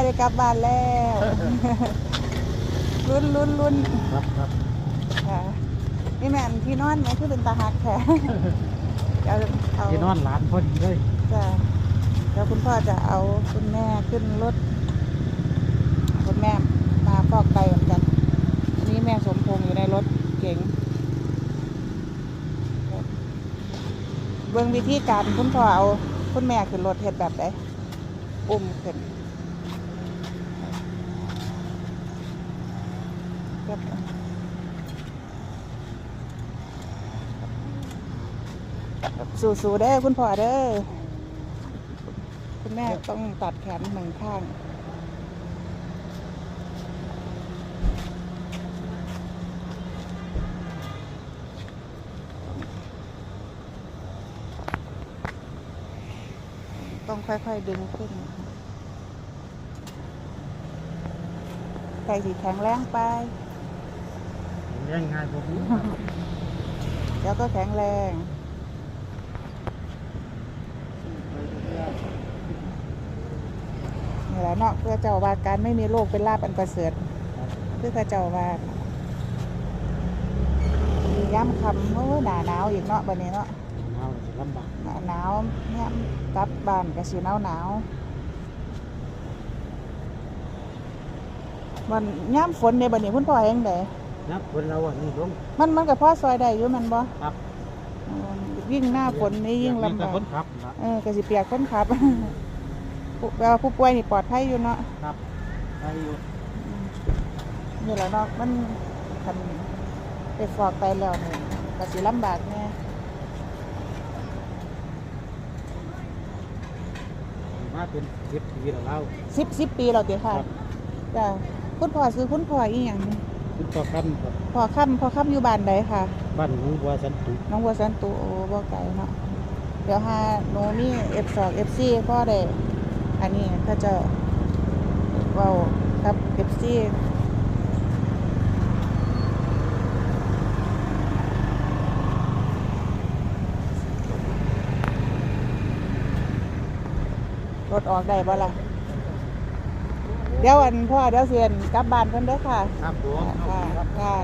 ป้าได้กลับบ้านแล้วลุ้นลุ้นลุ้นครับครับค่ะนี่แม่นที่นอนไหมคือเป็นตาหักแท้เดี๋ยวเอาที่นอนหลานพอดีเลยจ้ะเดี๋ยวคุณพ่อจะเอาคุณแม่ขึ้นรถคุณแม่มาฟอกไตเหมือนกันอันนี้แม่สมพงษ์อยู่ในรถเก๋งเบื้องวิธีการคุณพ่อเอาคุณแม่ขึ้นรถเฮ็ดแบบไหนอุ้มขึ้น ครับสู้ๆเด้อคุณพ่อเด้อคุณแม่ต้องตัดแขนหนึ่งข้างต้องค่อยๆดึงขึ้นไก่สีแข็งแรงไป เลี้ยงง่ายพวกนี้แล้วก็แข็งแรงนี่แหละเนาะเพื่อเจ้าวาการไม่มีโรคเป็นลาบอันประเสริฐเพื่อเจ้าว่ามีย้ำคำโอ้ยหนาหนาวอีกเนาะบันนี้เนาะเอาสิลำบากหนาหนาวเนี่ยกลับบ้านก็สีหนาวหนาวมันย่ำฝนในบันนี้คุณพ่อเองเด้ นะคนเราอะนี่ลง มันมันกับพ่อซอยได้อยู่แมันบ่ครับอืมยิ่งหน้าฝนนี่ยิ่งลำแต่บาก คนขับนะเออกระสิเปียกคนขับ ผู้แปลว่าผู้ป่วยนี่ปลอดภัยอยู่เนาะครับไปอยู่นี่แหละเนาะมันคันไปฟอกไปแล้วนี่ก็สิลำบากแน่มาเป็นสิบปีแล้วเรา สิบสิบปีแล้วติค่ะครับ จ้ะคุณพ่อซื้อคุณพ่ออีหยังนี่ คุณต่อกันกับพ่อค่ำพ่อค่ำอยู่บ้านใดค่ะ บ้านหนองบัวสันตุน้องบัวสันตุโอ้บ่ไกลเนาะเดี๋ยวหาหนูมี F2 FC พ่อได้อันนี้เขาจะเว้ากับ FC รถออกได้บ่ล่ะ เดี๋ยวอันพ่อเดี๋ยวเสียนกลับบ้านเพิ่นเด้อค่ะ ครับผม ค่ะค่ะ